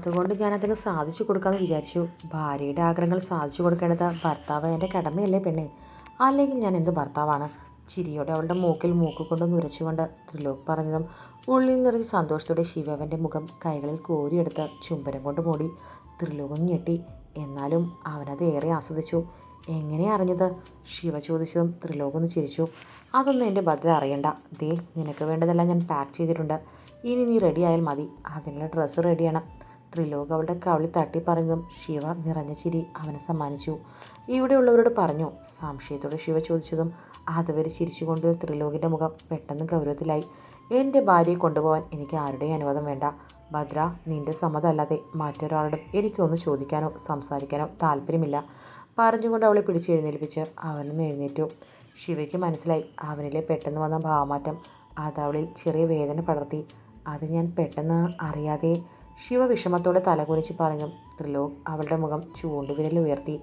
അതുകൊണ്ട് ഞാൻ അതിന് സാധിച്ചു കൊടുക്കാമെന്ന് വിചാരിച്ചു. ഭാര്യയുടെ ആഗ്രഹങ്ങൾ സാധിച്ചു കൊടുക്കേണ്ടത് ഭർത്താവ് എന്റെ കടമയല്ലേ പെണ്ണെ? അല്ലെങ്കിൽ ഞാൻ എന്ത് ഭർത്താവാണ്? ചിരിയോടെ അവളുടെ മൂക്കിൽ മൂക്ക് കൊണ്ട് നുരച്ചുകൊണ്ട് ത്രിലോക് പറഞ്ഞതും ഉള്ളിൽ നിറഞ്ഞ സന്തോഷത്തോടെ ശിവവന്റെ മുഖം കൈകളിൽ കോരിയെടുത്ത് ചുംബനം കൊണ്ട് മൂടി ത്രിലോകം ഞെട്ടി. എന്നാലും അവനത് ഏറെ ആസ്വദിച്ചു. എങ്ങനെ അറിഞ്ഞത്? ശിവ ചോദിച്ചതും ത്രിലോകം ചിരിച്ചു. അതൊന്നും എന്റെ ഭദ്ര അറിയണ്ട. ദേ നിനക്ക് വേണ്ടതെല്ലാം ഞാൻ പാക്ക് ചെയ്തിട്ടുണ്ട്. ഇനി നീ റെഡിയായാൽ മതി. അതിനുള്ള ഡ്രസ്സ് റെഡിയാണ് ത്രിലോക് അവളുടെ കവളി തട്ടി പറഞ്ഞതും ശിവ നിറഞ്ഞ ചിരി അവനെ സമ്മാനിച്ചു. ഇവിടെയുള്ളവരോട് പറഞ്ഞു. സംശയത്തോടെ ശിവ ചോദിച്ചതും അതുവരെ ചിരിച്ചുകൊണ്ട് ത്രിലോകിന്റെ മുഖം പെട്ടെന്ന് ഗൗരവത്തിലായി. എന്റെ ഭാര്യയെ കൊണ്ടുപോകാൻ എനിക്ക് ആരുടെയും അനുവാദം വേണ്ട. ഭദ്ര നിന്റെ സമ്മതമല്ലാതെ മറ്റൊരാളോടും എനിക്കൊന്ന് ചോദിക്കാനോ സംസാരിക്കാനോ താല്പര്യമില്ല. പറഞ്ഞുകൊണ്ട് അവളെ പിടിച്ചെഴുന്നേൽപ്പിച്ച് അവനും എഴുന്നേറ്റു. ശിവയ്ക്ക് മനസ്സിലായി അവനിലെ പെട്ടെന്ന് വന്ന ഭാവമാറ്റം. അതവളിൽ ചെറിയ വേദന പടർത്തി. അത് ഞാൻ പെട്ടെന്ന് അറിയാതെ ശിവ വിഷമത്തോടെ തലകുനിച്ച് പറഞ്ഞു ത്രിലോക് അവളുടെ മുഖം ചൂണ്ടുവിരൽ ഉയർത്തി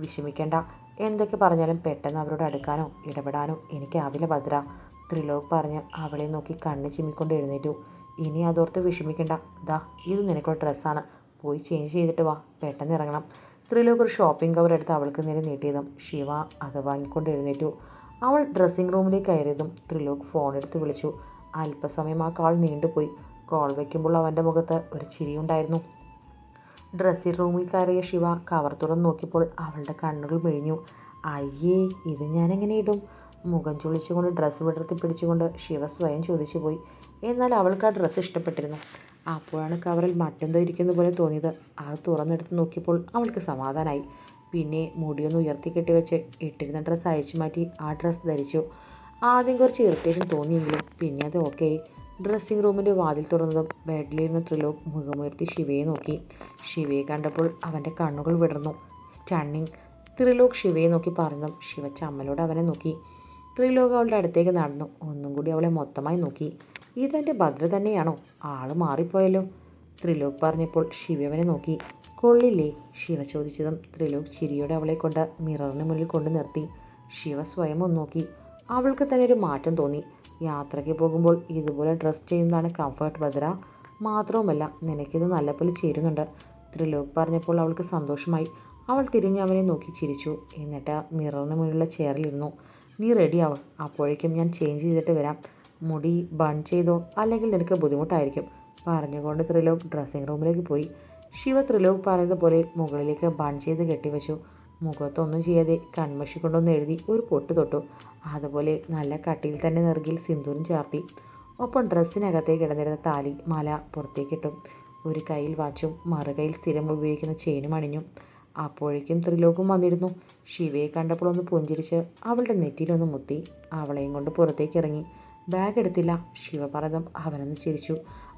വിഷമിക്കേണ്ട. എന്തൊക്കെ പറഞ്ഞാലും പെട്ടെന്ന് അവരോട് അടുക്കാനോ ഇടപെടാനോ എനിക്കാവില്ല ഭദ്ര. ത്രിലോക് പറഞ്ഞ് അവളെ നോക്കി കണ്ണ് ചിമ്മിക്കൊണ്ട് എഴുന്നേറ്റു. ഇനി അതോർത്ത് വിഷമിക്കണ്ട. ദാ ഇത് നിനക്കുള്ള ഡ്രസ്സാണ്. പോയി ചേഞ്ച് ചെയ്തിട്ട് വാ. പെട്ടെന്ന് ഇറങ്ങണം. ത്രിലോക് ഒരു ഷോപ്പിംഗ് കവർ എടുത്ത് അവൾക്ക് നേരെ നീട്ടിയതും ശിവ അത് വാങ്ങിക്കൊണ്ട് എഴുന്നേറ്റു. അവൾ ഡ്രസ്സിംഗ് റൂമിലേക്ക് കയറിയതും ത്രിലോക് ഫോൺ എടുത്ത് വിളിച്ചു. അല്പസമയം ആ കാൾ നീണ്ടുപോയി. കോൾ വയ്ക്കുമ്പോൾ അവന്റെ മുഖത്ത് ഒരു ചിരിയുണ്ടായിരുന്നു. ഡ്രസ്സിംഗ് റൂമിൽ കയറിയ ശിവ കവർ തുറന്ന് നോക്കിയപ്പോൾ അവളുടെ കണ്ണുകൾ മെഴിഞ്ഞു അയ്യേ ഇത് ഞാനെങ്ങനെ ഇടും മുഖം ചുളിച്ചുകൊണ്ട് ഡ്രസ്സ് വിടർത്തി പിടിച്ചുകൊണ്ട് ശിവ സ്വയം ചോദിച്ചു പോയി. എന്നാൽ അവൾക്ക് ആ ഡ്രസ്സ് ഇഷ്ടപ്പെട്ടിരുന്നു. അപ്പോഴാണ് കവറിൽ മറ്റെന്തോ ഇരിക്കുന്ന പോലെ തോന്നിയത്. അത് തുറന്നെടുത്ത് നോക്കിയപ്പോൾ അവൾക്ക് സമാധാനമായി പിന്നെ മുടിയൊന്ന് ഉയർത്തി കെട്ടിവെച്ച് ഇട്ടിരുന്ന ഡ്രസ്സ് അഴിച്ചു മാറ്റി ആ ഡ്രസ്സ് ധരിച്ചു. ആദ്യം കുറച്ച് ഇറിറ്റേഷൻ തോന്നിയെങ്കിലും പിന്നെ അത് ഓക്കെ ഡ്രസ്സിംഗ് റൂമിന്റെ വാതിൽ തുറന്നതും ബെഡിലിരുന്ന ത്രിലോക് മുഖമുയർത്തി ശിവയെ നോക്കി. ശിവയെ കണ്ടപ്പോൾ അവന്റെ കണ്ണുകൾ വിടർന്നു. സ്റ്റണ്ണിങ് ത്രിലോക് ശിവയെ നോക്കി പറഞ്ഞതും ശിവ ചമ്മലോട് അവനെ നോക്കി. ത്രിലോക് അവളുടെ അടുത്തേക്ക് നടന്നു. ഒന്നും കൂടി അവളെ മൊത്തമായി നോക്കി. ഇതെന്റെ ഭദ്ര തന്നെയാണോ? ആൾ മാറിപ്പോയല്ലോ. ത്രിലോക് പറഞ്ഞപ്പോൾ ശിവ അവനെ നോക്കി. കൊള്ളില്ലേ? ശിവ ചോദിച്ചതും ത്രിലോക് ചിരിയോടെ അവളെ കൊണ്ട് മിററിന് മുന്നിൽ കൊണ്ടു നിർത്തി. ശിവ സ്വയം ഒന്ന് നോക്കി. അവൾക്ക് തന്നെ ഒരു മാറ്റം തോന്നി. യാത്രയ്ക്ക് പോകുമ്പോൾ ഇതുപോലെ ഡ്രസ്സ് ചെയ്യുന്നതാണ് കംഫർട്ട് ഭദ്ര. മാത്രവുമല്ല നിനക്കിത് നല്ലപോലെ ചേരുന്നുണ്ട്. ത്രിലോക് പറഞ്ഞപ്പോൾ അവൾക്ക് സന്തോഷമായി. അവൾ തിരിഞ്ഞ് അവനെ നോക്കി ചിരിച്ചു. എന്നിട്ട് മിററിന് മുന്നിലുള്ള ചെയറിലിരുന്നു നീ റെഡിയാവും അപ്പോഴേക്കും ഞാൻ ചേഞ്ച് ചെയ്തിട്ട് വരാം. മുടി ബൺ ചെയ്തോ? അല്ലെങ്കിൽ നിനക്ക് ബുദ്ധിമുട്ടായിരിക്കും. പറഞ്ഞുകൊണ്ട് ത്രിലോക് ഡ്രസ്സിംഗ് റൂമിലേക്ക് പോയി. ശിവ ത്രിലോക് പറഞ്ഞതുപോലെ മുകളിലേക്ക് ബൺ ചെയ്ത് കെട്ടിവെച്ചു. മുഖത്തൊന്നും ചെയ്യാതെ കൺമഷി കൊണ്ടൊന്ന് എഴുതി ഒരു പൊട്ട് തൊട്ടു. അതുപോലെ നല്ല കട്ടിയിൽ തന്നെ നെറുകിൽ സിന്ദൂരം ചാർത്തി. ഒപ്പം ഡ്രസ്സിനകത്തേക്ക് കിടന്നിരുന്ന താലി മാല പുറത്തേക്കിട്ടു. ഒരു കയ്യിൽ വാച്ചും മറുകൈയിൽ സ്ഥിരം ഉപയോഗിക്കുന്ന ചെയിനും അണിഞ്ഞു. അപ്പോഴേക്കും ത്രിലോകം വന്നിരുന്നു. ശിവയെ കണ്ടപ്പോൾ ഒന്ന് പുഞ്ചിരിച്ച് അവളുടെ നെറ്റിയിലൊന്ന് മുത്തി. അവളെയും കൊണ്ട് പുറത്തേക്ക് ഇറങ്ങി. ബാഗ് എടുത്തില്ല. ശിവ പറഞ്ഞതും അവനൊന്ന് ചിരിച്ചു.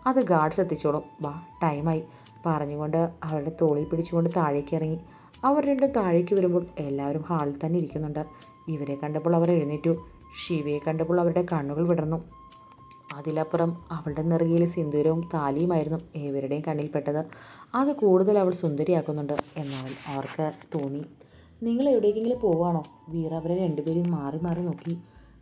അത് ഗാർഡ്സ് എത്തിച്ചോളും വാ ടൈമായി പറഞ്ഞുകൊണ്ട് അവളുടെ തോളിൽ പിടിച്ചുകൊണ്ട് താഴേക്ക് ഇറങ്ങി. അവർ രണ്ടും താഴേക്ക് വരുമ്പോൾ എല്ലാവരും ഹാളിൽ തന്നെ ഇരിക്കുന്നുണ്ട്. ഇവരെ കണ്ടപ്പോൾ അവർ എഴുന്നേറ്റു. ശിവയെ കണ്ടപ്പോൾ അവരുടെ കണ്ണുകൾ വിടർന്നു. അതിലപ്പുറം അവളുടെ നെറുകയിലെ സിന്ദൂരവും താലിയുമായിരുന്നു ഏവരുടെയും കണ്ണിൽപ്പെട്ടത് അത് കൂടുതൽ അവൾ സുന്ദരിയാക്കുന്നുണ്ട് എന്നവൾ അവർക്ക് തോന്നി. നിങ്ങൾ എവിടേക്കെങ്കിലും പോവാണോ വീർ അവരെ രണ്ടുപേരെയും മാറി മാറി നോക്കി.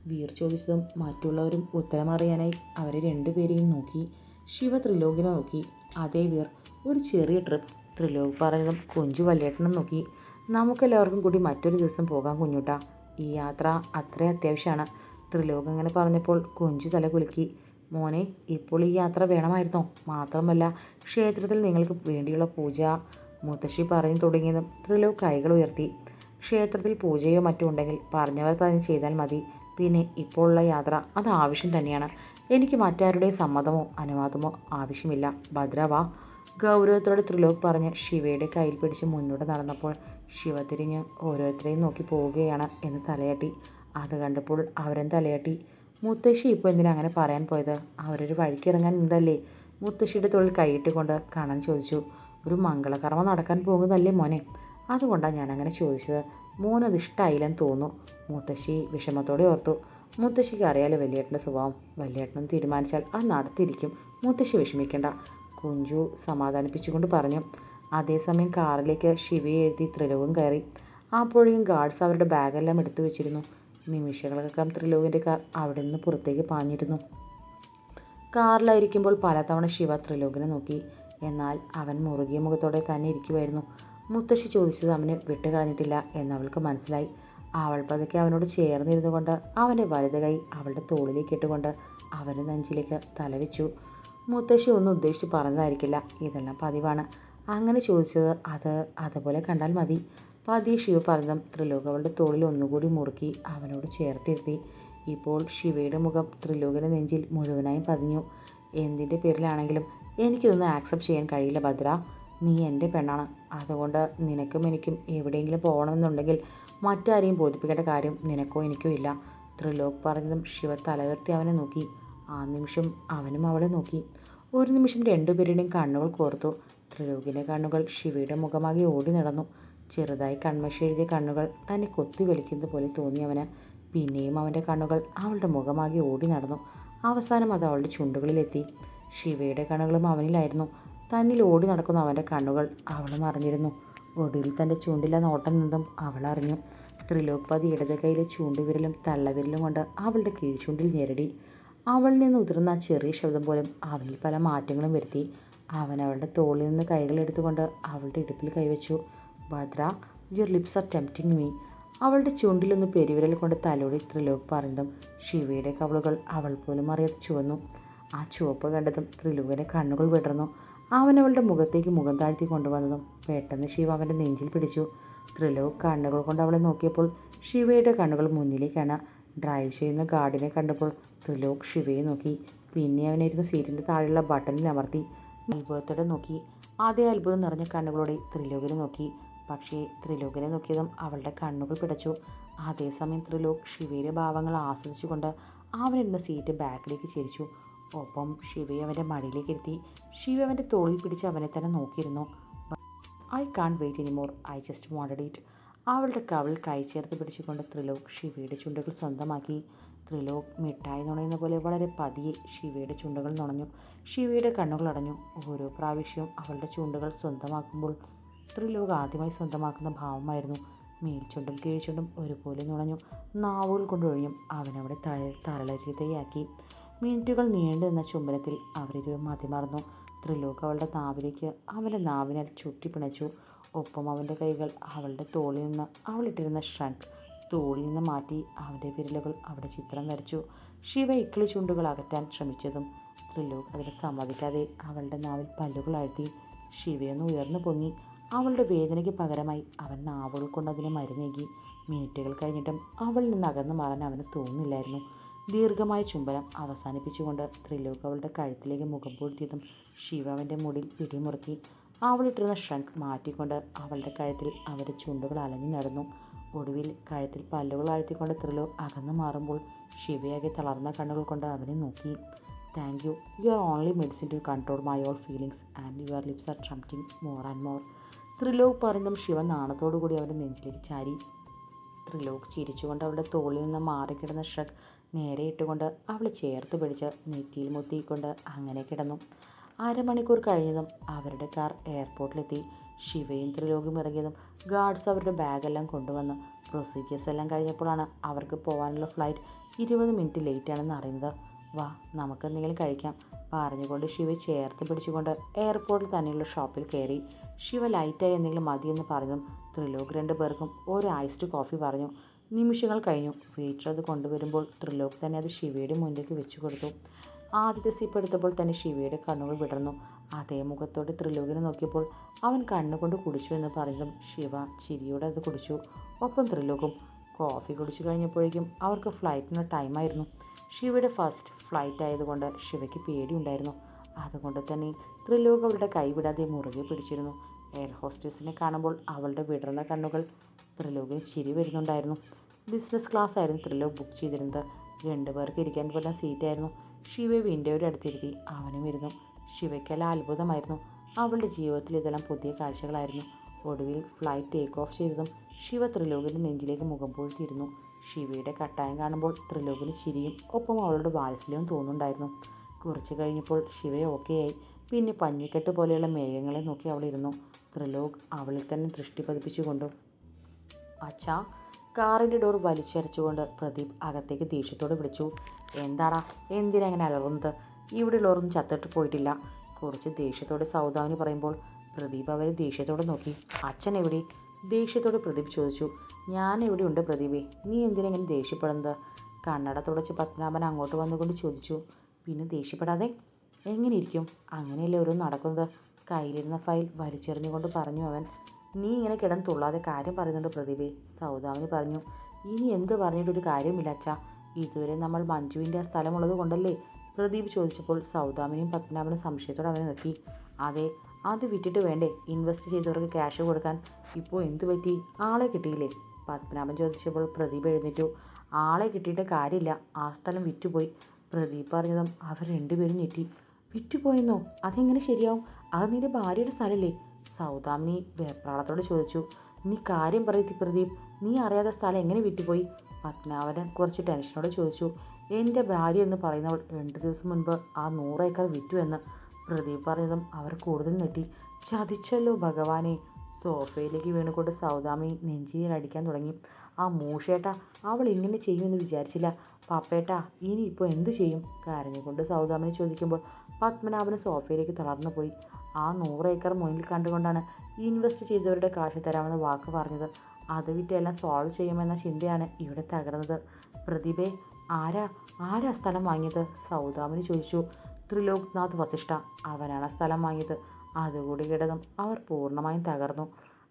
വീർ ചോദിച്ചതും മറ്റുള്ളവരും ഉത്തരമറിയാനായി അവരെ രണ്ടുപേരെയും നോക്കി. ശിവ ത്രിലോകിനെ നോക്കി. അതേ വീർ ഒരു ചെറിയ ട്രിപ്പ്. ത്രിലോക് പറഞ്ഞതും കുഞ്ചു വല്യേട്ടനും നോക്കി. നമുക്കെല്ലാവർക്കും കൂടി മറ്റൊരു ദിവസം പോകാം കുഞ്ഞുട്ടാ. ഈ യാത്ര അത്ര അത്യാവശ്യമാണ് ത്രിലോക് അങ്ങനെ പറഞ്ഞപ്പോൾ കുഞ്ചു തല കുലുക്കി. മോനെ ഇപ്പോൾ ഈ യാത്ര വേണമായിരുന്നോ? മാത്രമല്ല ക്ഷേത്രത്തിൽ നിങ്ങൾക്ക് വേണ്ടിയുള്ള പൂജ. മുത്തശ്ശി പറഞ്ഞു തുടങ്ങിയതും ത്രിലോക് കൈകൾ ഉയർത്തി. ക്ഷേത്രത്തിൽ പൂജയോ മറ്റോ ഉണ്ടെങ്കിൽ പറഞ്ഞവർ തന്നെ ചെയ്താൽ മതി. പിന്നെ ഇപ്പോഴുള്ള യാത്ര അത് ആവശ്യം തന്നെയാണ്. എനിക്ക് മറ്റാരുടെയും സമ്മതമോ അനുവാദമോ ആവശ്യമില്ല. ഭദ്ര വാ. ഗൗരവത്തോടെ ത്രിലോക് പറഞ്ഞ് ശിവയുടെ കയ്യിൽ പിടിച്ച് മുന്നോട്ട് നടന്നപ്പോൾ ശിവ തിരിഞ്ഞ് ഓരോരുത്തരെയും നോക്കി പോവുകയാണ് എന്ന് തലയാട്ടി. അത് കണ്ടപ്പോൾ അവരും തലയാട്ടി. മുത്തശ്ശി ഇപ്പോൾ എന്തിനാ അങ്ങനെ പറയാൻ പോയത്? അവരൊരു വഴിക്കിറങ്ങാൻ എന്തല്ലേ മുത്തശ്ശിയുടെ തൊഴിൽ കൈയിട്ടുകൊണ്ട് കാണാൻ ചോദിച്ചു. ഒരു മംഗളകർമ്മം നടക്കാൻ പോകുന്നതല്ലേ മോനെ? അതുകൊണ്ടാണ് ഞാൻ അങ്ങനെ ചോദിച്ചത്. മോനത് ഇഷ്ടമായില്ലെന്ന് തോന്നുന്നു. മുത്തശ്ശി വിഷമത്തോടെ ഓർത്തു. മുത്തശ്ശിക്ക് അറിയാലോ വലിയേട്ടന്റെ സ്വഭാവം. വലിയേട്ടനും തീരുമാനിച്ചാൽ അത് നടത്തിയിരിക്കും. മുത്തശ്ശി വിഷമിക്കേണ്ട. കുഞ്ചു സമാധാനിപ്പിച്ചുകൊണ്ട് പറഞ്ഞു. അതേസമയം കാറിലേക്ക് ശിവയെ എഴുതി ത്രിലോകം കയറി. അപ്പോഴേക്കും ഗാർഡ്സ് അവരുടെ ബാഗെല്ലാം എടുത്തു വെച്ചിരുന്നു. നിമിഷങ്ങൾക്കകം ത്രിലോകിന്റെ കാർ അവിടെ നിന്ന് പുറത്തേക്ക് പാഞ്ഞിരുന്നു. കാറിലായിരിക്കുമ്പോൾ പലതവണ ശിവ ത്രിലോകിനെ നോക്കി. എന്നാൽ അവൻ മുറുകിയ മുഖത്തോടെ തന്നെ ഇരിക്കുമായിരുന്നു മുത്തശ്ശി ചോദിച്ചത് അവന് വിട്ടുകളഞ്ഞിട്ടില്ല എന്നവൾക്ക് മനസ്സിലായി. അവൾ പതുക്കെ അവനോട് ചേർന്നിരുന്നു കൊണ്ട് അവന്റെ വലത് കൈ അവളുടെ തോളിലേക്ക് ഇട്ടുകൊണ്ട് അവന്റെ നെഞ്ചിലേക്ക് തലവെച്ചു. മുത്തശ്ശി ഒന്നും ഉദ്ദേശിച്ച് പറഞ്ഞതായിരിക്കില്ല. ഇതെല്ലാം പതിവാണ്. അങ്ങനെ ചോദിച്ചത് അത് അതുപോലെ കണ്ടാൽ മതി. പതി ശിവ പറഞ്ഞതും ത്രിലോകവളുടെ തോളിൽ ഒന്നുകൂടി മുറുക്കി അവനോട് ചേർത്തിരുത്തി. ഇപ്പോൾ ശിവയുടെ മുഖം ത്രിലോകിന്റെ നെഞ്ചിൽ മുഴുവനായും പതിഞ്ഞു. എന്തിന്റെ പേരിലാണെങ്കിലും എനിക്കിതൊന്നും ആക്സെപ്റ്റ് ചെയ്യാൻ കഴിയില്ല ഭദ്ര. നീ എന്റെ പെണ്ണാണ്. അതുകൊണ്ട് നിനക്കും എനിക്കും എവിടെയെങ്കിലും പോകണമെന്നുണ്ടെങ്കിൽ മറ്റാരെയും ബോധിപ്പിക്കേണ്ട കാര്യം നിനക്കോ എനിക്കോ ഇല്ല. ത്രിലോക് പറഞ്ഞതും ശിവ തലയുയർത്തി അവനെ നോക്കി. ആ നിമിഷം അവനും അവളെ നോക്കി. ഒരു നിമിഷം രണ്ടുപേരുടെയും കണ്ണുകൾ കോർത്തു. ത്രിലോകിന്റെ കണ്ണുകൾ ശിവയുടെ മുഖമാകെ ഓടി നടന്നു. ചെറുതായി കൺമഷി എഴുതിയ കണ്ണുകൾ തന്നെ കൊത്തി വലിക്കുന്നത് പോലെ തോന്നിയവന് പിന്നെയും അവന്റെ കണ്ണുകൾ അവളുടെ മുഖമാകെ ഓടി നടന്നു. അവസാനം അത് അവളുടെ ചുണ്ടുകളിലെത്തി. ശിവയുടെ കണ്ണുകളും അവനിലായിരുന്നു. തന്നിൽ ഓടി നടക്കുന്ന അവന്റെ കണ്ണുകൾ അവളും അറിഞ്ഞിരുന്നു. ഒടുവിൽ തന്റെ ചൂണ്ടിലെ നോട്ടം നിന്നും അവൾ അറിഞ്ഞു. ത്രിലോക്പതി ഇടത് കൈയിലെ ചൂണ്ടുവിരലും തള്ളവിരലും കൊണ്ട് അവളുടെ കീഴ്ചൂണ്ടിൽ ഞെരടി. അവളിൽ നിന്ന് ഉതിർന്ന ആ ചെറിയ ശബ്ദം പോലും അവനിൽ പല മാറ്റങ്ങളും വരുത്തി. അവൻ അവളുടെ തോളിൽ നിന്ന് കൈകൾ എടുത്തുകൊണ്ട് അവളുടെ ഇടുപ്പിൽ കൈവച്ചു. Bhadra your lips are tempting me അവളുടെ ചുണ്ടിലൊന്ന് പെരുവിരൽ കൊണ്ട് തലോടി ത്രിലോക് പറഞ്ഞതും ശിവയുടെ കവളുകൾ അവൾ പോലും അറിയാതെ ചുവന്നു. ആ ചുവപ്പ് കണ്ടതും ത്രിലോകിന്റെ കണ്ണുകൾ വിടർന്നു. അവൻ അവളുടെ മുഖത്തേക്ക് മുഖം താഴ്ത്തി കൊണ്ടുവന്നതും പെട്ടെന്ന് ശിവ അവന്റെ നെഞ്ചിൽ പിടിച്ചു. ത്രിലോക് കണ്ണുകൾ കൊണ്ട് അവളെ നോക്കിയപ്പോൾ ശിവയുടെ കണ്ണുകൾ മുന്നിലേക്കാണ്. ഡ്രൈവ് ചെയ്യുന്ന ഗാർഡിനെ കണ്ടപ്പോൾ ത്രിലോക് ശിവയെ നോക്കി. പിന്നെ അവനിരുന്ന സീറ്റിന്റെ താഴെയുള്ള ബട്ടണിൽ അമർത്തി. അത്ഭുതത്തോടെ നോക്കി. അതേ അത്ഭുതം നിറഞ്ഞ കണ്ണുകളോടെ ത്രിലോകിനെ നോക്കി. പക്ഷേ ത്രിലോകിനെ നോക്കിയതും അവളുടെ കണ്ണുകൾ പിടച്ചു. അതേസമയം ത്രിലോക് ശിവയുടെ ഭാവങ്ങൾ ആസ്വദിച്ചുകൊണ്ട് അവനിരുന്ന സീറ്റ് ബാക്കിലേക്ക് ചിരിച്ചു. ഒപ്പം ശിവയെ അവന്റെ മടിയിലേക്ക് ഇരുത്തി. ശിവ അവന്റെ തോളിൽ പിടിച്ച് അവനെ തന്നെ നോക്കിയിരുന്നു. I can't wait anymore I just wanted it. അവളുടെ കവിൾ കൈ ചേർത്ത് പിടിച്ചുകൊണ്ട് ത്രിലോക് ശിവയുടെ ചുണ്ടുകൾ സ്വന്തമാക്കി. ത്രിലോക് മിഠായി നുണയുന്ന പോലെ വളരെ പതിയെ ശിവയുടെ ചുണ്ടുകൾ നുണഞ്ഞു. ശിവയുടെ കണ്ണുകൾ അടഞ്ഞു. ഓരോ പ്രാവശ്യവും അവളുടെ ചുണ്ടുകൾ സ്വന്തമാക്കുമ്പോൾ ത്രിലോക് ആദ്യമായി സ്വന്തമാക്കുന്ന ഭാവമായിരുന്നു. മേൽച്ചുണ്ടും കീഴ്ച്ചുണ്ടും ഒരുപോലെ നുണഞ്ഞു. നാവുകൾ കൊണ്ടൊഴിഞ്ഞും. അവനവിടെ തഴ തരളരിതയാക്കി. മിനിറ്റുകൾ നീണ്ടു നിന്ന ചുംബനത്തിൽ അവരിരുവരും മതിമറന്നു ത്രിലോക് അവളുടെ നാവിലേക്ക് അവന്റെ നാവിനാൽ ചുറ്റിപ്പിണച്ചു. ഒപ്പം അവന്റെ കൈകൾ അവളുടെ തോളിൽ നിന്ന് അവളിട്ടിരുന്ന ഷ്രങ്ക് തോളിൽ നിന്ന് മാറ്റി അവന്റെ വിരലുകൾ അവിടെ ചിത്രം വരച്ചു. ശിവ ഇക്കിളി ചുണ്ടുകൾ അകറ്റാൻ ശ്രമിച്ചതും ത്രിലോക് അതിനെ സമ്മതിക്കാതെ അവളുടെ നാവിൽ പല്ലുകൾ അഴുത്തി ശിവയൊന്ന് ഉയർന്നു പൊങ്ങി. അവളുടെ വേദനയ്ക്ക് പകരമായി അവൻ നാവുകൾ കൊണ്ട് അതിനെ മരുന്നേകി മിനിറ്റുകൾ കഴിഞ്ഞിട്ടും അവളിൽ നിന്ന് അകന്നു മാറാൻ അവന് തോന്നുന്നില്ലായിരുന്നു. ദീർഘമായ ചുംബനം അവസാനിപ്പിച്ചുകൊണ്ട് ത്രിലോക് അവളുടെ കഴുത്തിലേക്ക് മുഖം പൂഴ്ത്തിയതും ശിവ അവന്റെ മുടിയിൽ പിടിമുറുക്കി. അവളിട്ടിരുന്ന ഷ്രങ്ക് മാറ്റിക്കൊണ്ട് അവളുടെ കഴുത്തിൽ അവരുടെ ചുണ്ടുകൾ അലഞ്ഞു നടന്നു. ഒടുവിൽ കഴുത്തിൽ പല്ലുകൾ ആഴ്ത്തിക്കൊണ്ട് ത്രിലോ അകന്നു മാറുമ്പോൾ ശിവയാകെ തളർന്ന കണ്ണുകൾ കൊണ്ട് അവനെ നോക്കി. Thank you you are only medicine to control my all feelings and your lips are tempting more and more Trilok പറയുന്നതും ശിവ നാണത്തോടു കൂടി അവന്റെ നെഞ്ചിലേക്ക് ചാരി. ത്രിലോക് ചിരിച്ചുകൊണ്ട് അവളുടെ തോളിൽ നിന്ന് മാറിക്കിടന്ന ഷ്രഗ് നേരെ ഇട്ടുകൊണ്ട് അവളെ ചേർത്ത് പിടിച്ച് നെറ്റിയിൽ മുത്തിക്കൊണ്ട് അങ്ങനെ കിടന്നു. അരമണിക്കൂർ കഴിഞ്ഞതും അവരുടെ കാർ എയർപോർട്ടിലെത്തി. ശിവയും ത്രിലോകും ഇറങ്ങിയതും ഗാർഡ്സ് അവരുടെ ബാഗെല്ലാം കൊണ്ടുവന്ന് പ്രൊസീജിയേഴ്സ് എല്ലാം കഴിഞ്ഞപ്പോഴാണ് അവർക്ക് പോകാനുള്ള ഫ്ലൈറ്റ് ഇരുപത് മിനിറ്റ് ലേറ്റ് ആണെന്ന് അറിയുന്നത്. വാ നമുക്ക് എന്തെങ്കിലും കഴിക്കാം. പറഞ്ഞുകൊണ്ട് ശിവ ചേർത്ത് പിടിച്ചുകൊണ്ട് എയർപോർട്ടിൽ തന്നെയുള്ള ഷോപ്പിൽ കയറി. ശിവ ലൈറ്റായി എന്തെങ്കിലും മതിയെന്ന് പറഞ്ഞതും ത്രിലോക് രണ്ട് പേർക്കും ഒരു ഐസ്ഡ് കോഫി പറഞ്ഞു. നിമിഷങ്ങൾ കഴിഞ്ഞു. വെയിറ്റർ അത് കൊണ്ടുവരുമ്പോൾ ത്രിലോക് തന്നെ അത് ശിവയുടെ മുന്നിലേക്ക് വെച്ചു കൊടുത്തു ആദ്യത്തെ സിപ്പ് എടുത്തപ്പോൾ തന്നെ ശിവയുടെ കണ്ണുകൾ വിടർന്നു. അതേ മുഖത്തോട് ത്രിലോകിനെ നോക്കിയപ്പോൾ അവൻ കണ്ണുകൊണ്ട് കുടിച്ചു എന്ന് പറഞ്ഞതും ശിവ ചിരിയോടെ അത് കുടിച്ചു. ഒപ്പം ത്രിലോകും കോഫി കുടിച്ചു കഴിഞ്ഞപ്പോഴേക്കും അവർക്ക് ഫ്ലൈറ്റിന് ടൈമായിരുന്നു ശിവയുടെ ഫസ്റ്റ് ഫ്ലൈറ്റ് ആയതുകൊണ്ട് ശിവയ്ക്ക് പേടിയുണ്ടായിരുന്നു. അതുകൊണ്ട് തന്നെ ത്രിലോക് അവളുടെ കൈവിടാതെ മുറുകെ പിടിച്ചിരുന്നു. എയർ ഹോസ്റ്റസിനെ കാണുമ്പോൾ അവളുടെ വിടർന്ന കണ്ണുകൾ ത്രിലോകിന് ചിരി വരുന്നുണ്ടായിരുന്നു. ബിസിനസ് ക്ലാസ് ആയിരുന്നു ത്രിലോക് ബുക്ക് ചെയ്തിരുന്നത്. രണ്ടുപേർക്ക് ഇരിക്കാൻ പറ്റുന്ന സീറ്റായിരുന്നു ശിവ വിൻഡോയുടെ അടുത്തിരുത്തി അവനും ഇരുന്നു. ശിവയ്ക്കെല്ലാം അത്ഭുതമായിരുന്നു. അവളുടെ ജീവിതത്തിൽ ഇതെല്ലാം പുതിയ കാഴ്ചകളായിരുന്നു. ഒടുവിൽ ഫ്ലൈറ്റ് ടേക്ക് ഓഫ് ചെയ്തതും ശിവ ത്രിലോകിന്റെ നെഞ്ചിലേക്ക് മുഖം പൂഴ്ത്തിയിരുന്നു. ശിവയുടെ കട്ടായം കാണുമ്പോൾ ത്രിലോകിന് ചിരിയും ഒപ്പം അവളുടെ വാത്സല്യവും തോന്നുന്നുണ്ടായിരുന്നു. കുറച്ച് കഴിഞ്ഞപ്പോൾ ശിവ ഓക്കെയായി പിന്നെ പഞ്ഞിക്കെട്ട് പോലെയുള്ള മേഘങ്ങളെ നോക്കി അവളിരുന്നു ത്രിലോക് അവളിൽ തന്നെ ദൃഷ്ടി പതിപ്പിച്ചു കൊണ്ടു. അച്ഛാ കാറിന്റെ ഡോർ വലിച്ചരച്ചുകൊണ്ട് പ്രദീപ് അകത്തേക്ക് ദേഷ്യത്തോടെ വിളിച്ചു. എന്താടാ? എന്തിനങ്ങനെ അലറുന്നത്? ഇവിടെയുള്ളവരൊന്നും ചത്തിട്ട് പോയിട്ടില്ല. കുറച്ച് ദേഷ്യത്തോടെ സൗദാവിന് പറയുമ്പോൾ പ്രദീപ് അവരെ ദേഷ്യത്തോടെ നോക്കി. അച്ഛൻ എവിടെ? ദേഷ്യത്തോടെ പ്രദീപ് ചോദിച്ചു. ഞാൻ എവിടെ ഉണ്ട് പ്രദീപേ? നീ എന്തിനാ ഇങ്ങനെ ദേഷ്യപ്പെടുന്നത്? കണ്ണട തുടച്ച് പത്മനാഭൻ അങ്ങോട്ട് വന്നുകൊണ്ട് ചോദിച്ചു. പിന്നെ ദേഷ്യപ്പെടാതെ? എങ്ങനെ ഇരിക്കും? അങ്ങനെയല്ലേ ഓരോന്ന് നടക്കുന്നത്? കയ്യിലിരുന്ന ഫയൽ വലിച്ചെറിഞ്ഞുകൊണ്ട് പറഞ്ഞു അവൻ. നീ ഇങ്ങനെ കിടന്ന് തുള്ളാതെ കാര്യം പറയുന്നുണ്ട് പ്രദീപേ സൗദാവിന് പറഞ്ഞു. ഇനി എന്ത് പറഞ്ഞിട്ടൊരു കാര്യമില്ല അച്ഛാ. ഇതുവരെ നമ്മൾ മഞ്ജുവിന്റെ ആ സ്ഥലമുള്ളത് കൊണ്ടല്ലേ പ്രദീപ് ചോദിച്ചപ്പോൾ സൗദാമിനിയും പത്മനാഭനും സംശയത്തോടെ അവനെ നോക്കി. അതെ അത് വിറ്റിട്ട് വേണ്ടേ? ഇൻവെസ്റ്റ് ചെയ്തവർക്ക് ക്യാഷ് കൊടുക്കാൻ. ഇപ്പോൾ എന്ത് പറ്റി? ആളെ കിട്ടിയില്ലേ? പത്മനാഭൻ ചോദിച്ചപ്പോൾ പ്രദീപ് എഴുന്നേറ്റു. ആളെ കിട്ടിയിട്ട് കാര്യമില്ല. ആ സ്ഥലം വിറ്റുപോയി. പ്രദീപ് പറഞ്ഞതും അവർ രണ്ടുപേരും ഞെട്ടി. വിറ്റുപോയെന്നോ? അതെങ്ങനെ ശരിയാവും? അത് നിന്റെ ഭാര്യയുടെ സ്ഥലമല്ലേ സൗദാമിനി വേപ്രാളത്തോട് ചോദിച്ചു. നീ കാര്യം പറയത്തി പ്രദീപ് നീ അറിയാത്ത സ്ഥലം എങ്ങനെ വിറ്റുപോയി? പത്മനാഭൻ കുറച്ച് ടെൻഷനോട് ചോദിച്ചു. എന്റെ ഭാര്യ എന്ന് പറയുന്നവൾ രണ്ട് ദിവസം മുൻപ് ആ നൂറേക്കർ വിറ്റു എന്ന് പ്രദീപ് പറഞ്ഞതും അവർ കൂടുതൽ നെട്ടി ചതിച്ചല്ലോ ഭഗവാനെ. സോഫയിലേക്ക് വീണുകൊണ്ട് സൗദാമി നെഞ്ചിയിൽ അടിക്കാൻ തുടങ്ങി. ആ മൂഷേട്ട അവൾ ഇങ്ങനെ ചെയ്യുമെന്ന് വിചാരിച്ചില്ല. പപ്പേട്ട ഇനി ഇപ്പോൾ എന്ത് ചെയ്യും? കരഞ്ഞുകൊണ്ട് സൗദാമിനെ ചോദിക്കുമ്പോൾ പത്മനാഭന് സോഫയിലേക്ക് തളർന്നു പോയി. ആ നൂറ് ഏക്കർ മുന്നിൽ കണ്ടുകൊണ്ടാണ് ഇൻവെസ്റ്റ് ചെയ്തവരുടെ കാശ് തരാമെന്ന് വാക്ക് പറഞ്ഞത്. അത് വിറ്റെല്ലാം സോൾവ് ചെയ്യുമെന്ന ചിന്തയാണ് ഇവിടെ തകർന്നത്. പ്രതിഭെ ആരാ? ആരാ സ്ഥലം വാങ്ങിയത്? സൗദാമിനി ചോദിച്ചു. ത്രിലോക്നാഥ് വസിഷ്ഠ. അവനാണ് സ്ഥലം വാങ്ങിയത്. അതുകൂടി കിടന്നും അവർ പൂർണമായും തകർന്നു.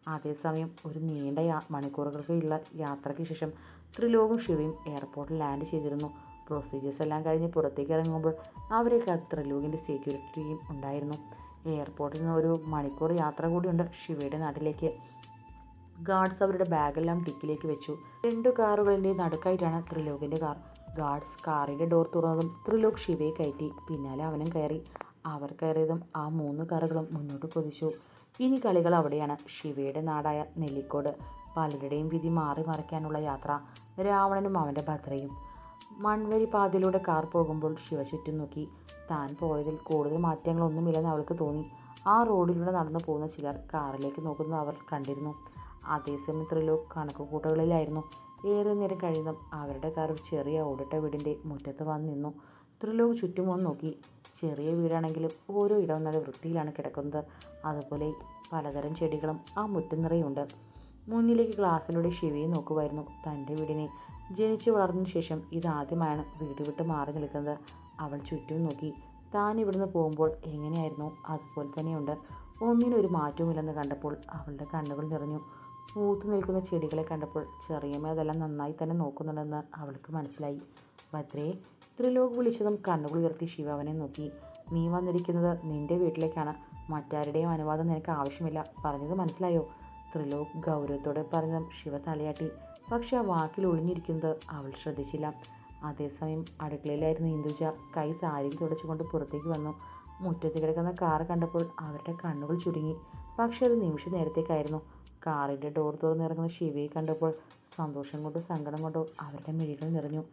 അതേസമയം ഒരു നീണ്ട യാ മണിക്കൂറുകൾക്കുള്ള യാത്രയ്ക്ക് ശേഷം ത്രിലോകും ശിവയും എയർപോർട്ടിൽ ലാൻഡ് ചെയ്തിരുന്നു. പ്രൊസീജിയേഴ്സ് എല്ലാം കഴിഞ്ഞ് പുറത്തേക്ക് ഇറങ്ങുമ്പോൾ അവരെ ത്രിലോകിന്റെ ത്രിലോകിന്റെ സെക്യൂരിറ്റിയും ഉണ്ടായിരുന്നു. എയർപോർട്ടിൽ നിന്ന് ഒരു മണിക്കൂർ യാത്ര കൂടിയുണ്ട് ശിവയുടെ നാട്ടിലേക്ക്. ഗാർഡ്സ് അവരുടെ ബാഗെല്ലാം ടിക്കിലേക്ക് വെച്ചു. രണ്ട് കാറുകളിന്റെ നടുക്കായിട്ടാണ് ത്രിലോകിന്റെ കാർ. ഗാർഡ്സ് കാറിന്റെ ഡോർ തുറന്നതും ത്രിലോക് ശിവയെ കയറ്റി. പിന്നാലെ അവനും കയറി. അവർ കയറിയതും ആ മൂന്ന് കാറുകളും മുന്നോട്ട് കുതിച്ചു. ഇനി കളികൾ അവിടെയാണ്. ശിവയുടെ നാടായ നെല്ലിക്കോട്. പലരുടെയും വിധി മാറി മറിക്കാനുള്ള യാത്ര. രാവണനും അവന്റെ ഭദ്രയും. മൺവരി പാതയിലൂടെ കാർ പോകുമ്പോൾ ശിവ ചുറ്റും നോക്കി. താൻ പോയതിൽ കൂടുതൽ മാറ്റങ്ങളൊന്നുമില്ലെന്ന് അവൾക്ക് തോന്നി. ആ റോഡിലൂടെ നടന്നു പോകുന്ന ചിലർ കാറിലേക്ക് നോക്കുന്നത് അവർ കണ്ടിരുന്നു. അതേസമയം ത്രിലോക് കണക്കുകൂട്ടലുകളിലായിരുന്നു. ഏറെ നേരം കഴിയുന്നതും അവരുടെ കാർ ചെറിയ ഓടിട്ട വീടിന്റെ മുറ്റത്ത് വന്ന് നിന്നു. ത്രിലോക് ചുറ്റും വന്ന് നോക്കി. ചെറിയ വീടാണെങ്കിലും ഓരോ ഇടവും നല്ല വൃത്തിയിലാണ് കിടക്കുന്നത്. അതുപോലെ പലതരം ചെടികളും ആ മുറ്റം നിറയുണ്ട് മുന്നിലേക്ക് ഗ്ലാസ്സിലൂടെ ശിവയെ നോക്കുമായിരുന്നു തന്റെ വീടിനെ. ജനിച്ചു വളർന്നതിന് ശേഷം ഇതാദ്യമായാണ് വീട് വിട്ട് മാറി നിൽക്കുന്നത്. അവൾ ചുറ്റും നോക്കി. താൻ ഇവിടുന്ന് പോകുമ്പോൾ എങ്ങനെയായിരുന്നു? അതുപോലെ തന്നെയുണ്ട്. ഒന്നിനൊരു മാറ്റവുമില്ലെന്ന് കണ്ടപ്പോൾ അവളുടെ കണ്ണുകൾ നിറഞ്ഞു. പൂത്തു നിൽക്കുന്ന ചെടികളെ കണ്ടപ്പോൾ ചെറിയമ്മ അതെല്ലാം നന്നായി തന്നെ നോക്കുന്നുണ്ടെന്ന് അവൾക്ക് മനസ്സിലായി. ഭദ്രയെ ത്രിലോക് വിളിച്ചതും കണ്ണുകൾ ഉയർത്തി ശിവ അവനെ നോക്കി. നീ വന്നിരിക്കുന്നത് നിന്റെ വീട്ടിലേക്കാണ്. മറ്റാരുടെയും അനുവാദം നിനക്ക് ആവശ്യമില്ല. പറഞ്ഞത് മനസ്സിലായോ? ത്രിലോക് ഗൗരവത്തോടെ പറഞ്ഞതും ശിവ തലയാട്ടി. പക്ഷെ ആ വാക്കിൽ ഒളിഞ്ഞിരിക്കുന്നത് അവൾ ശ്രദ്ധിച്ചില്ല. അതേസമയം അടുക്കളയിലായിരുന്ന ഇന്ദുജ കൈ സാരിയിൽ തുടച്ചുകൊണ്ട് പുറത്തേക്ക് വന്നു. മുറ്റത്ത് കിടക്കുന്ന കാർ കണ്ടപ്പോൾ അവരുടെ കണ്ണുകൾ ചുരുങ്ങി. പക്ഷെ അത് നിമിഷ നേരത്തേക്കായിരുന്നു കാറിന്റെ ഡോർ തുറന്നിറങ്ങുന്ന ശിവയെ കണ്ടപ്പോൾ സന്തോഷം കൊണ്ടോ സങ്കടം കൊണ്ടോ അവരുടെ മിഴികൾ നിറഞ്ഞു.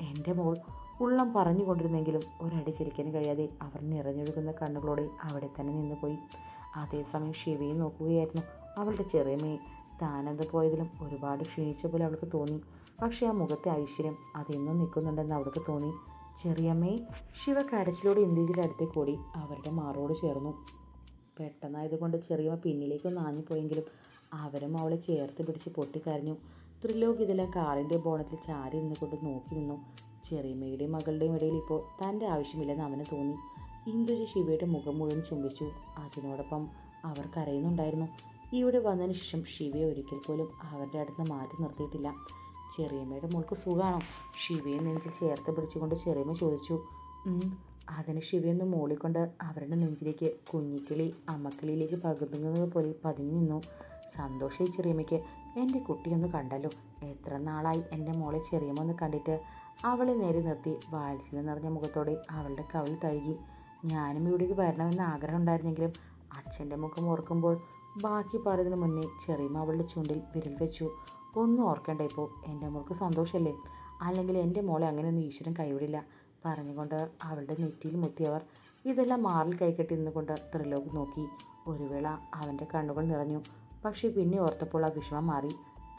എന്റെ മോൾ ഉള്ളം പറഞ്ഞുകൊണ്ടിരുന്നെങ്കിലും ഒരടി ചിരിക്കാൻ കഴിയാതെ അവർ നിറഞ്ഞൊഴുകുന്ന കണ്ണുകളോടെ അവിടെ തന്നെ നിന്നുപോയി അതേസമയം ശിവയെ നോക്കുകയായിരുന്നു അവളുടെ ചെറിയമ്മയെ താനെന്ത് പോയതിലും ഒരുപാട് ക്ഷീണിച്ച പോലെ അവൾക്ക് തോന്നി. പക്ഷേ ആ മുഖത്തെ ഐശ്വര്യം അതെന്നും നിൽക്കുന്നുണ്ടെന്ന് അവൾക്ക് തോന്നി. ചെറിയമ്മയെ ശിവ കരച്ചിലോട് ഇന്ത്യജിയുടെ അടുത്തേക്ക് ഓടി അവരുടെ മാറോട് ചേർന്നു. പെട്ടെന്നായതുകൊണ്ട് ചെറിയമ്മ പിന്നിലേക്കൊന്ന് ആഞ്ഞുപോയെങ്കിലും അവരും അവളെ ചേർത്ത് പിടിച്ച് പൊട്ടിക്കരഞ്ഞു. ത്രിലോക് ഇതിലെ കാറിന്റെ ബോണത്തിൽ ചാരി നിന്നുകൊണ്ട് നോക്കി നിന്നു. ചെറിയമ്മയുടെയും മകളുടെയും ഇടയിൽ ഇപ്പോൾ തന്റെ ആവശ്യമില്ലെന്ന് അവന് തോന്നി. ഇന്ദുജി ശിവയുടെ മുഖം മുഴുവൻ ചുംബിച്ചു. അതിനോടൊപ്പം അവർ കരയുന്നുണ്ടായിരുന്നു. ഇവിടെ വന്നതിന് ശേഷം ശിവയെ ഒരിക്കൽ പോലും അവരുടെ അടുത്ത് മാറ്റി നിർത്തിയിട്ടില്ല. ചെറിയമ്മയുടെ മോൾക്ക് സുഖമാണോ ശിവയെ നെഞ്ചിൽ ചേർത്ത് പിടിച്ചുകൊണ്ട് ചെറിയമ്മ ചോദിച്ചു. അതിന് ശിവയൊന്ന് മൂളിക്കൊണ്ട് അവരുടെ നെഞ്ചിലേക്ക് കുഞ്ഞിക്കിളി അമ്മക്കിളിയിലേക്ക് പകുതുന്നത് പോലെ പതുങ്ങി നിന്നു. സന്തോഷമായി ചെറിയമ്മയ്ക്ക് എന്റെ കുട്ടിയൊന്ന് കണ്ടല്ലോ എത്ര നാളായി എന്റെ മോളെ ചെറിയമ്മ ഒന്ന് കണ്ടിട്ട്. അവളെ നേരെ നിർത്തി വാത്സല്യം നിറഞ്ഞ മുഖത്തോടെ അവളുടെ കവിൾ തഴുകി. ഞാനും ഇവിടേക്ക് വരണമെന്ന് ആഗ്രഹം ഉണ്ടായിരുന്നെങ്കിലും അച്ഛന്റെ മുഖം ഓർക്കുമ്പോൾ ബാക്കി പറയുന്നതിന് മുന്നേ ചെറിയമ്മ അവളുടെ ചുണ്ടിൽ വിരൽ വെച്ചു. ഒന്നും ഓർക്കണ്ട ഇപ്പോൾ എന്റെ മോൾക്ക് സന്തോഷമല്ലേ അല്ലെങ്കിൽ എന്റെ മോളെ അങ്ങനെയൊന്നും ഈശ്വരൻ കൈവിടില്ല പറഞ്ഞുകൊണ്ട് അവളുടെ നെറ്റിയിൽ മുത്തിയവർ ഇതെല്ലാം മാറിൽ കൈകെട്ടി നിന്നുകൊണ്ട് ത്രിലോക് നോക്കി. ഒരു വേള അവന്റെ കണ്ണുകൾ നിറഞ്ഞു. പക്ഷേ പിന്നെ ഓർത്തപ്പോൾ ആ വിഷമം മാറി.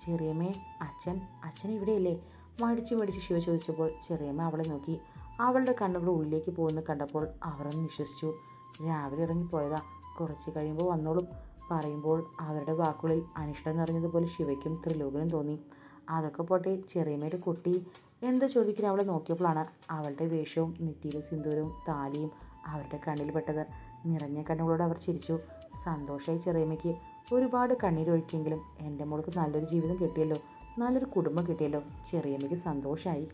ചെറിയമ്മേ അച്ഛൻ അച്ഛൻ ഇവിടെയല്ലേ? മടിച്ച് മടിച്ച് ശിവ ചോദിച്ചപ്പോൾ ചെറിയമ്മ അവളെ നോക്കി. അവളുടെ കണ്ണുകൾ ഉള്ളിലേക്ക് പോകുന്ന കണ്ടപ്പോൾ അവരൊന്ന് വിശ്വസിച്ചു. രാവിലെ ഇറങ്ങിപ്പോയതാ. കുറച്ച് കഴിയുമ്പോൾ വന്നോളും. പറയുമ്പോൾ അവരുടെ വാക്കുകളിൽ അനിഷ്ടം നിറഞ്ഞതുപോലെ ശിവയ്ക്കും ത്രിലോകനും തോന്നി. അതൊക്കെ പോട്ടെ ചെറിയമ്മയുടെ കുട്ടി. എന്ത് ചോദിക്കാൻ അവളെ നോക്കിയപ്പോഴാണ് അവളുടെ വേഷവും നെറ്റിയിലെ സിന്ദൂരവും താലിയും അവരുടെ കണ്ണിൽ പെട്ടത്. നിറഞ്ഞ കണ്ണുകളോട് അവർ ചിരിച്ചു. സന്തോഷമായി ചെറിയമ്മയ്ക്ക് ഒരുപാട് കണ്ണീരൊഴിച്ചെങ്കിലും എന്റെ മോൾക്ക് നല്ലൊരു ജീവിതം കിട്ടിയല്ലോ. നല്ലൊരു കുടുംബം കിട്ടിയല്ലോ. ചെറിയമ്മയ്ക്ക് സന്തോഷമായി